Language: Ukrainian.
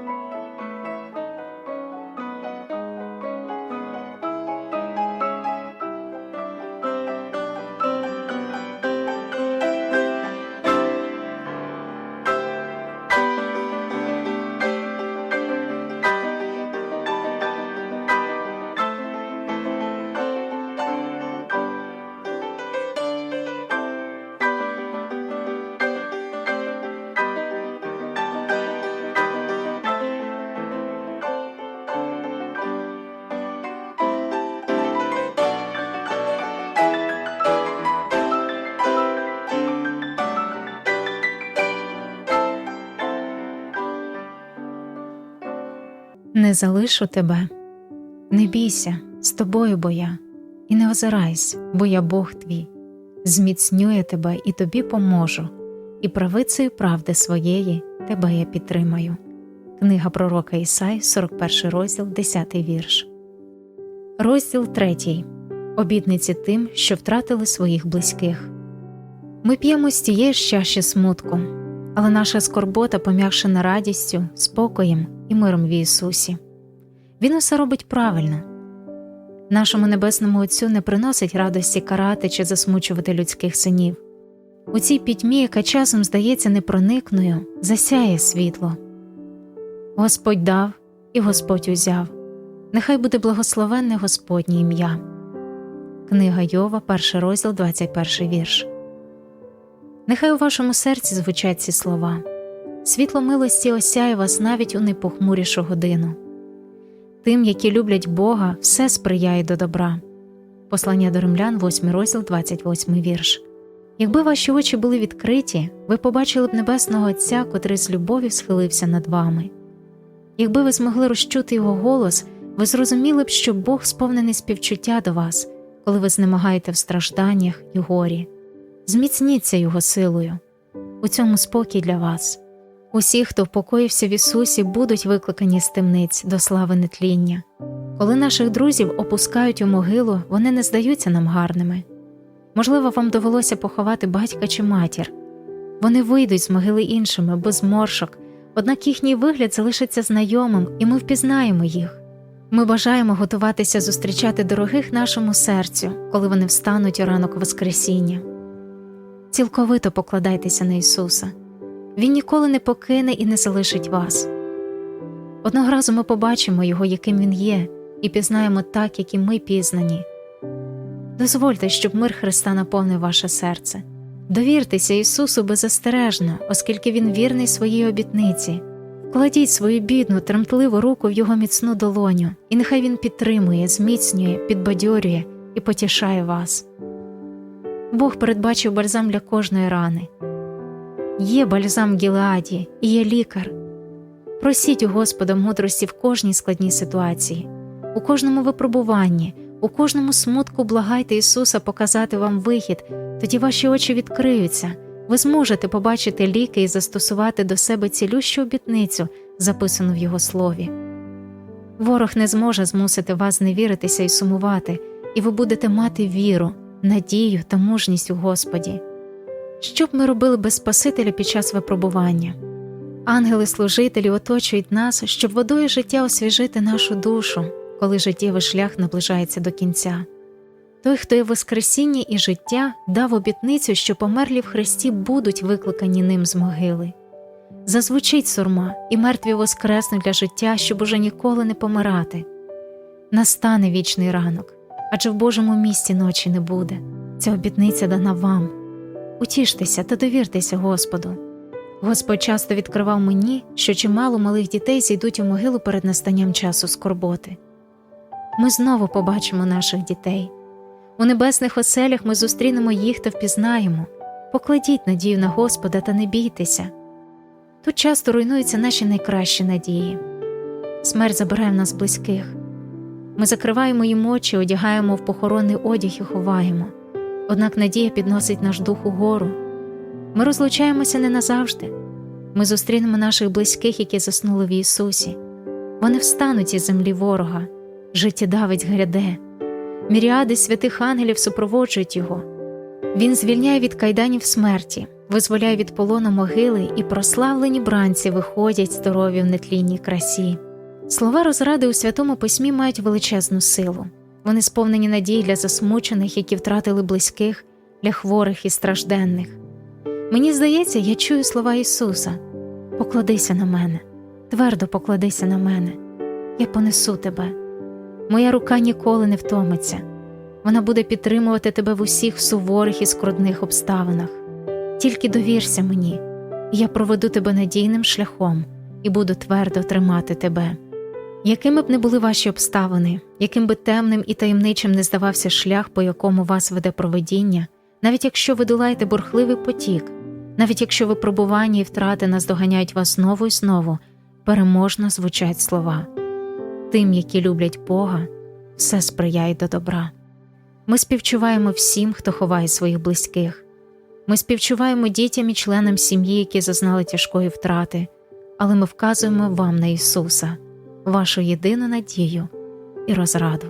you Не залишу тебе, не бійся, з тобою бо я, і не озирайся, бо я Бог твій, зміцнює тебе і тобі поможу, і правицею правди своєї тебе я підтримаю. Книга пророка Ісай, 41 розділ, 10 вірш. Розділ 3. Обітниці тим, що втратили своїх близьких. Ми п'ємо з тієї ж чаші смутку, але наша скорбота пом'якшена радістю, спокоєм і миром в Ісусі. Він усе робить правильно. Нашому небесному Отцю не приносить радості карати чи засмучувати людських синів. У цій пітьмі, яка часом здається непроникною, засяє світло. Господь дав і Господь узяв. Нехай буде благословенне Господнє ім'я. Книга Йова, перший розділ, 21 вірш. Нехай у вашому серці звучать ці слова. Світло милості осяє вас навіть у найпохмурішу годину. Тим, які люблять Бога, все сприяє до добра. Послання до римлян, 8 розділ, 28 вірш. Якби ваші очі були відкриті, ви побачили б небесного Отця, котрий з любов'ю схилився над вами. Якби ви змогли розчути його голос, ви зрозуміли б, що Бог сповнений співчуття до вас, коли ви знемагаєте в стражданнях і горі. Зміцніться Його силою. У цьому спокій для вас. Усі, хто впокоївся в Ісусі, будуть викликані з темниць до слави нетління. Коли наших друзів опускають у могилу, вони не здаються нам гарними. Можливо, вам довелося поховати батька чи матір. Вони вийдуть з могили іншими, без моршок, однак їхній вигляд залишиться знайомим, і ми впізнаємо їх. Ми бажаємо готуватися зустрічати дорогих нашому серцю, коли вони встануть у ранок Воскресіння. Цілковито покладайтеся на Ісуса. Він ніколи не покине і не залишить вас. Одного разу ми побачимо Його, яким Він є, і пізнаємо так, як і ми пізнані. Дозвольте, щоб мир Христа наповнив ваше серце. Довіртеся Ісусу беззастережно, оскільки Він вірний своїй обітниці. Вкладіть свою бідну, тремтливу руку в Його міцну долоню, і нехай Він підтримує, зміцнює, підбадьорює і потішає вас. Бог передбачив бальзам для кожної рани. Є бальзам в Гілеаді і є лікар. Просіть у Господа мудрості в кожній складній ситуації, у кожному випробуванні, у кожному смутку благайте Ісуса показати вам вихід, тоді ваші очі відкриються, ви зможете побачити ліки і застосувати до себе цілющу обітницю, записану в Його слові. Ворог не зможе змусити вас зневіритися і сумувати, і ви будете мати віру, надію та мужність у Господі. Що б ми робили без Спасителя під час випробування? Ангели-служителі оточують нас, щоб водою життя освіжити нашу душу, коли життєвий шлях наближається до кінця. Той, хто є Воскресіння і життя, дав обітницю, що померлі в Христі будуть викликані ним з могили. Зазвучить сурма, і мертві воскреснуть для життя, щоб уже ніколи не помирати. Настане вічний ранок, адже в Божому місті ночі не буде. Ця обітниця дана вам. Утіштеся та довіртеся Господу. Господь часто відкривав мені, що чимало малих дітей зійдуть у могилу перед настанням часу скорботи. Ми знову побачимо наших дітей. У небесних оселях ми зустрінемо їх та впізнаємо. Покладіть надію на Господа та не бійтеся. Тут часто руйнуються наші найкращі надії. Смерть забирає в нас близьких. Ми закриваємо їм очі, одягаємо в похоронний одяг і ховаємо. Однак надія підносить наш дух угору. Ми розлучаємося не назавжди. Ми зустрінемо наших близьких, які заснули в Ісусі. Вони встануть із землі ворога, життєдавець гряде. Міріади святих ангелів супроводжують його. Він звільняє від кайданів смерті, визволяє від полону могили, і прославлені бранці виходять здорові в нетлінній красі. Слова розради у святому письмі мають величезну силу. Вони сповнені надії для засмучених, які втратили близьких, для хворих і стражденних. Мені здається, я чую слова Ісуса: покладися на мене, твердо покладися на мене, я понесу тебе. Моя рука ніколи не втомиться. Вона буде підтримувати тебе в усіх суворих і скрудних обставинах. Тільки довірся мені, і я проведу тебе надійним шляхом і буду твердо тримати тебе. Якими б не були ваші обставини, яким би темним і таємничим не здавався шлях, по якому вас веде проведіння, навіть якщо ви долаєте бурхливий потік, навіть якщо випробування і втрати наздоганяють вас знову і знову, переможно звучать слова. Тим, які люблять Бога, все сприяє до добра. Ми співчуваємо всім, хто ховає своїх близьких. Ми співчуваємо дітям і членам сім'ї, які зазнали тяжкої втрати, але ми вказуємо вам на Ісуса, вашу єдину надію і розраду.